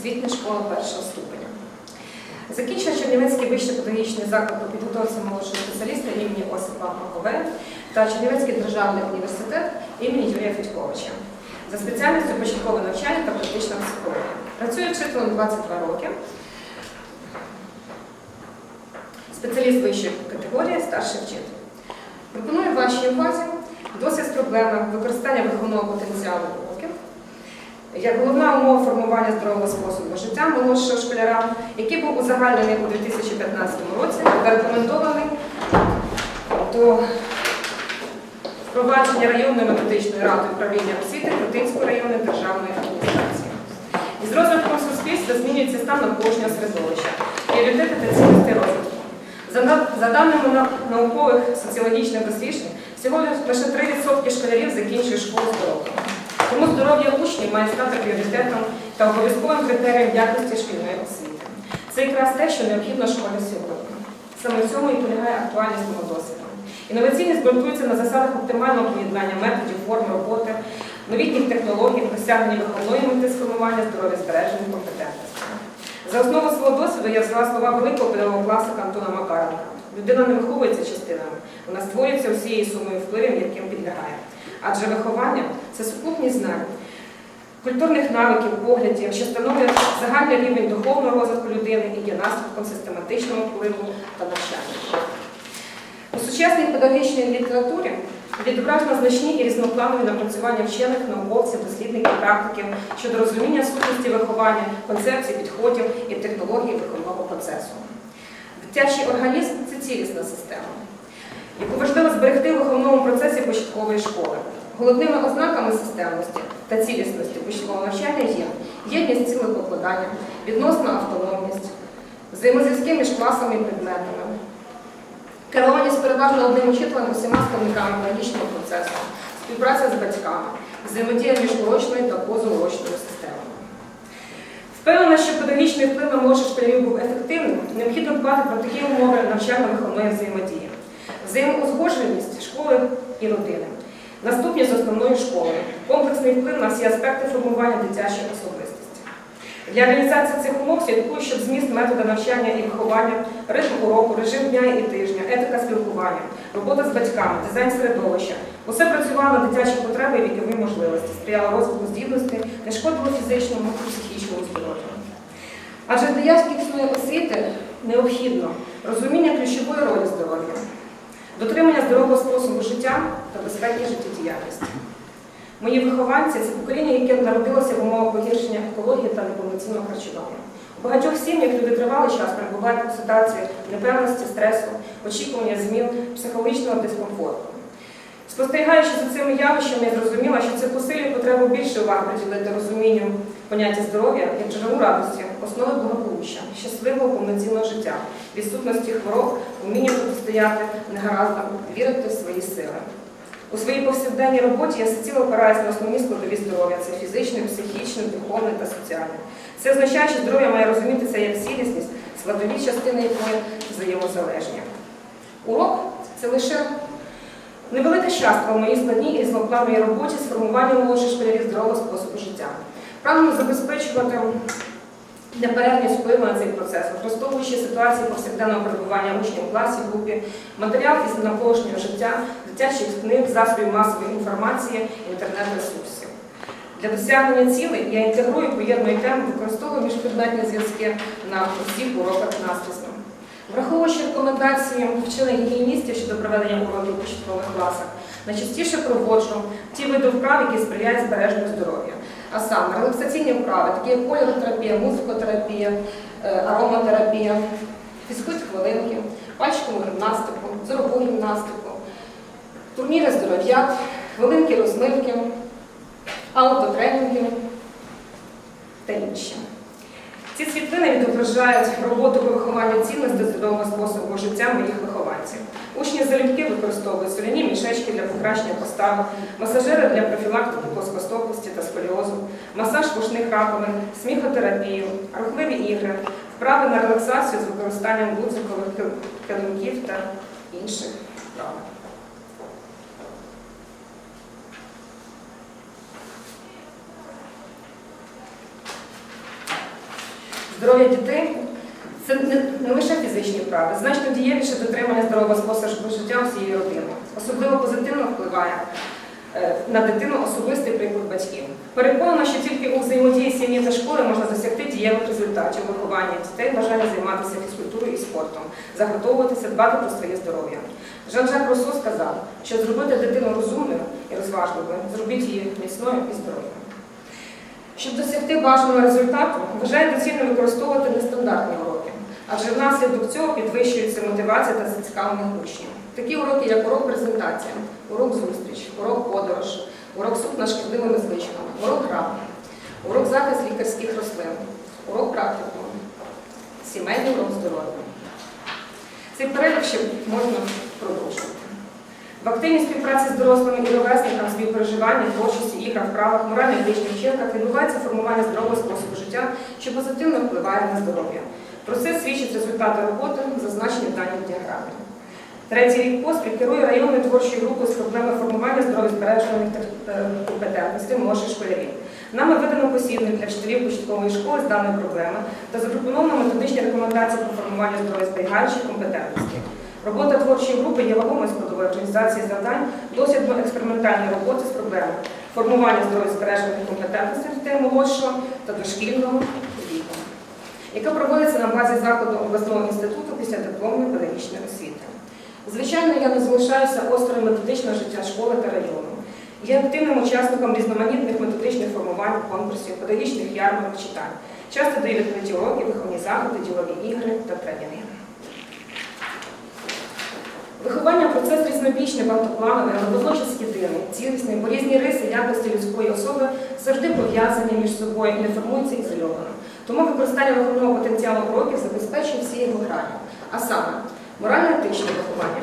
освітня школа першого ступеня. Закінчила Чернівецький вищий педагогічний заклад по підготовці молодшого спеціаліста імені Осипа Макове та Чернівецький державний університет імені Юрія Федьковича за спеціальністю початкове навчання та практична психологія. Працює вчителем 22 роки. Спеціаліст вищої категорії, старший вчитель. Пропоную вашій увазі досвід з проблеми використання виховного потенціалу як головна умова формування здорового способу життя молодшого школяра, який був узагальнений у 2015 році та рекомендований до впровадження районної методичної ради управління освіти Крутинської районної державної адміністрації. Із розвитком суспільства змінюється стан навколишнього середовища, пріоритети та цінності розвитку. За, даними наукових соціологічних досліджень, всього лише 3% школярів закінчує школу здоров'я. Тому здоров'я учнів має стати пріоритетом та обов'язковим критерієм якості шкільної освіти. Це якраз те, що необхідно школі сьогодні. Саме в цьому і полягає актуальність мого досвіду. Інноваційність ґрунтується на засадах оптимального поєднання методів, форм роботи, новітніх технологій, досягнення виховної мети сформування здоров'я збереження компетентності. За основу свого досвіду я взяла слова великого педагога класика Антона Макаренка. Людина не виховується частинами, вона створюється усією сумою впливів, яким підлягає. Адже виховання це сукупність знань, культурних навиків, поглядів, що становлять загальний рівень духовного розвитку людини і є наслідком систематичного впливу та навчання. У сучасній педагогічній літературі відображено значні і різнопланові напрацювання вчених, науковців, дослідників, практиків щодо розуміння сутності виховання, концепцій, підходів і технологій виховного процесу. Дитячий організм це цілісна система, яку важливо зберегти у виховному процесі початкової школи. Головними ознаками системності та цілісності початкового навчання є єдність цілопокладання, відносна автономність, взаємозв'язки між класами і предметами, керованість переважно одним учителем усіма складниками педагогічного процесу, співпраця з батьками, взаємодія між урочною та позаурочною системами. Впевнена, що педагогічний вплив на молодших школярів був ефективним, необхідно дбати про такі умови навчально-виховної взаємодії, взаємоузгодженість школи і родини, наступність з основною школою, комплексний вплив на всі аспекти формування дитячої особистості. Для реалізації цих умов слідкую, щоб зміст метода навчання і виховання, ритм уроку, режим дня і тижня, етика спілкування, робота з батьками, дизайн середовища усе працювало на дитячі потреби і вікові можливості, сприяло розвитку здібностей, не шкодило фізичному і психічному здоров'ю. Адже для якісної освіти необхідно розуміння ключової ролі здоров'я, дотримання здорового способу життя та безпеки життєдіяльності. Мої вихованці це покоління, яке народилося в умовах погіршення екології та неповноцінного харчування. У багатьох сім'ях люди тривалий час перебувають у ситуації непевності, стресу, очікування змін, психологічного дискомфорту. Спостерігаючи за цими явищами, я зрозуміла, що це посилює потребу більше уваги приділити розумінню поняття здоров'я як джерелу радості, основи благополуччя, щасливого повноцінного життя, відсутності хвороб, уміння протистояти негараздам, вірити в свої сили. У своїй повсякденній роботі я всеціло опираюся на основні складові здоров'я це фізичне, психічне, духовне та соціальне. Це означає, що здоров'я має розумітися як цілісність, складові частини якої взаємозалежні. Урок це лише невелика частка в моїй складній і різноплановій роботі з формуванням молодших школярів здорового способу життя. Прагнемо забезпечувати неперервність впливу на цей процес, використовуючи ситуації повсякденного перебування учнів у класі, групі, матеріал із навколишнього життя, дитячих книг, засобів масової інформації, інтернет-ресурсів. Для досягнення цілей я інтегрую поєдную тему, використовую міжпредметні зв'язки на усіх уроках наслідно. Враховуючи рекомендації вчених гігієністів щодо проведення уроків у початкових класах, найчастіше проводжу ті види вправ, які сприяють збереженню здоров'я. А саме релаксаційні вправи, такі як кольоротерапія, музикотерапія, е, ароматерапія, фізкульт хвилинки, пальчикову гімнастику, зорову гімнастику, турніри здоров'я, хвилинки розминки, аутотренінги та інші. Ці світлини відображають роботу по вихованню цінностей здорового способу життя моїх вихованців. Учні залюбки використовують соляні мішечки для покращення постави, масажери для профілактики плоскостопості та сколіозу, масаж вушних раковин, сміхотерапію, рухливі ігри, вправи на релаксацію з використанням гудзикових килимків та інших вправ. Здоров'я дітей це не, лише фізичні вправи, значно дієвіше дотримання здорового способу життя всієї родини. Особливо позитивно впливає на дитину особистий приклад батьків. Переконана, що тільки у взаємодії сім'ї та школи можна досягти дієвих результатів виховання дітей, бажання займатися фізкультурою і спортом, заготовуватися, дбати про своє здоров'я. Жан-Жак Руссо сказав, що зробити дитину розумною і розважливою, зробіть її міцною і здоровою. Щоб досягти бажаного результату, вважаю доцільно використовувати нестандартні уроки, адже внаслідок цього підвищується мотивація та зацікавлення учнів. Такі уроки, як урок презентація, урок зустріч, урок подорож, урок суд над шкідливими звичками, урок гра, урок захист лікарських рослин, урок практикуму, сімейний урок здоров'я. Цей перелік ще можна продовжувати. В активній співпраці з дорослими і ровесниками співпереживання, творчості, іграх, вправах, морально-етичних вчинках відбувається формування здорового способу життя, що позитивно впливає на здоров'я. Про це свідчать результати роботи, зазначені в даній діаграмі. Третій рік поспіль керує районною творчою групою з проблеми формування здоров'язбережених компетентностей молодших школярів. Нами видано посібник для вчителів початкової школи з даної проблеми та запропоновано методичні рекомендації про формування здоров'язберігаючих компетентностей. Робота творчої групи є вагомою складовою організації завдань дослідно експериментальної роботи з проблемами формування здоров'язбережених компетентностей дітей молодшого та дошкільного яка проводиться на базі закладу обласного інституту після дипломної педагогічної освіти. Звичайно, я не залишаюся осторонь методичного життя школи та району. Є активним учасником різноманітних методичних формувань, конкурсів, педагогічних ярмарок, читань. Часто даю відкриті уроки, виховні заходи, ділові ігри та тренінги. Виховання процес різнобічний, багатоплановий, але водночас єдиний, цілісний, бо різні риси якості людської особи завжди пов'язані між собою і не формуються ізольовано. Тому використання виховного потенціалу уроків забезпечує всі його грані. А саме морально-етичне виховання,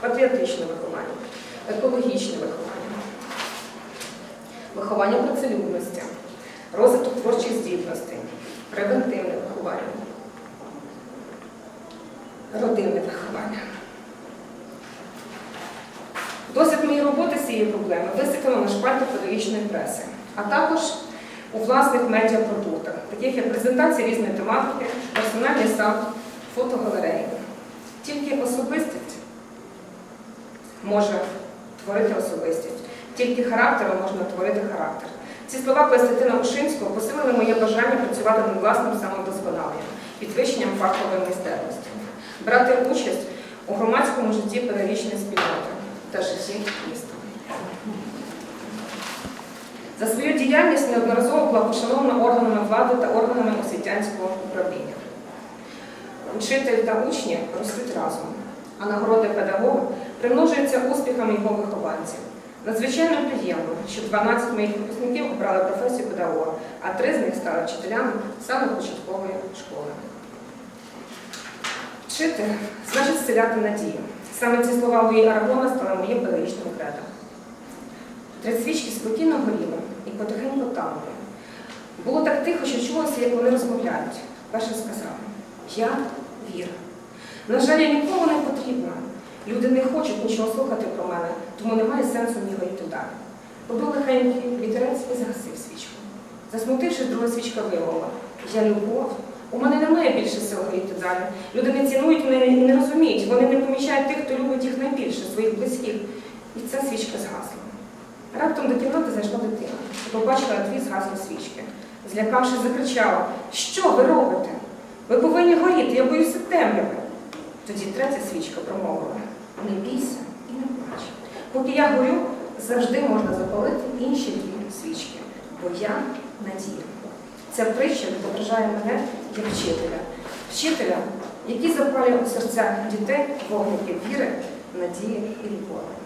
патріотичне виховання, екологічне виховання, виховання працелюбності, розвиток творчих здібностей, превентивне виховання, родинне виховання. Досвід моєї з цією висвітлено на шпальтах педагогічної преси, а також у власних медіапродуктах, таких як презентації різної тематики, персональний сайт, фотогалереї. Тільки особистість може творити особистість, тільки характером можна творити характер. Ці слова Костянтина Ушинського посилили моє бажання працювати над власним самовдосконаленням, підвищенням фахової майстерності, брати участь у громадському житті педагогічної спільноти та житті міста. За свою діяльність неодноразово була пошанована органами влади та органами освітянського управління. Учитель та учні ростуть разом, а нагороди педагога примножуються успіхами його вихованців. Надзвичайно приємно, що 12 моїх випускників обрали професію педагога, а три з них стали вчителями саме початкової школи. Вчити значить зціляти надію. Саме ці слова Луї Арагона стали моїм педагогічним кредом. Три свічки спокійно горіли і потихеньку танули. Було так тихо, що чулося, як вони розмовляють. Перший сказав, я віра. На жаль, я нікому не потрібна. Люди не хочуть нічого слухати про мене, тому немає сенсу мені горіти далі. Побив легенький вітерець і загасив свічку. Засмутивши, друга свічка вимовила, я любов. У мене немає більше сил горіти далі. Люди не цінують мене і не розуміють. Вони не помічають тих, хто любить їх найбільше, своїх близьких. І ця свічка згасла. Раптом до кімнати зайшла дитина і побачила дві згаслі свічки. Злякавшись, закричала: Що ви робите? Ви повинні горіти, я боюся темряви. Тоді третя свічка промовила: Не бійся і не плач. Поки я горю, завжди можна запалити інші дві свічки, бо я надія. Ця притча відображає мене як вчителя, вчителя, який запалює у серцях дітей вогники віри, надії і любові.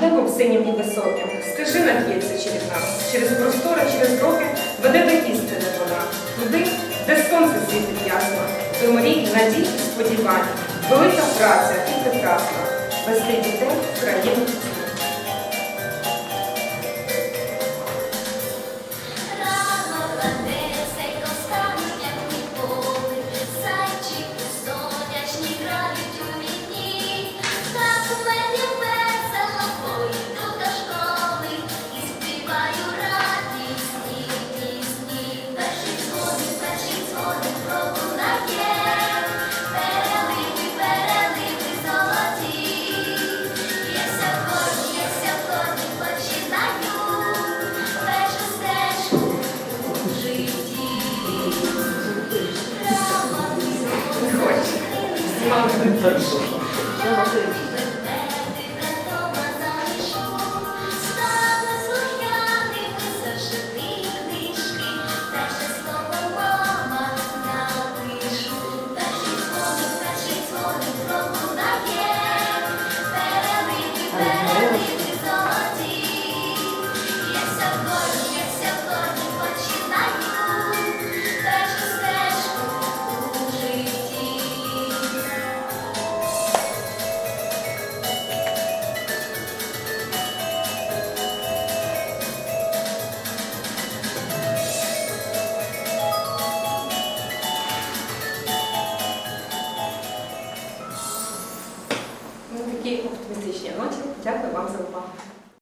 Під небом синім і високим, стежина б'ється через нас, через простори, через роки веде до істини вона, туди, де сонце світить ясно, до мрій, надій і сподівань, велика праця і прекрасна, вести дітей в країну.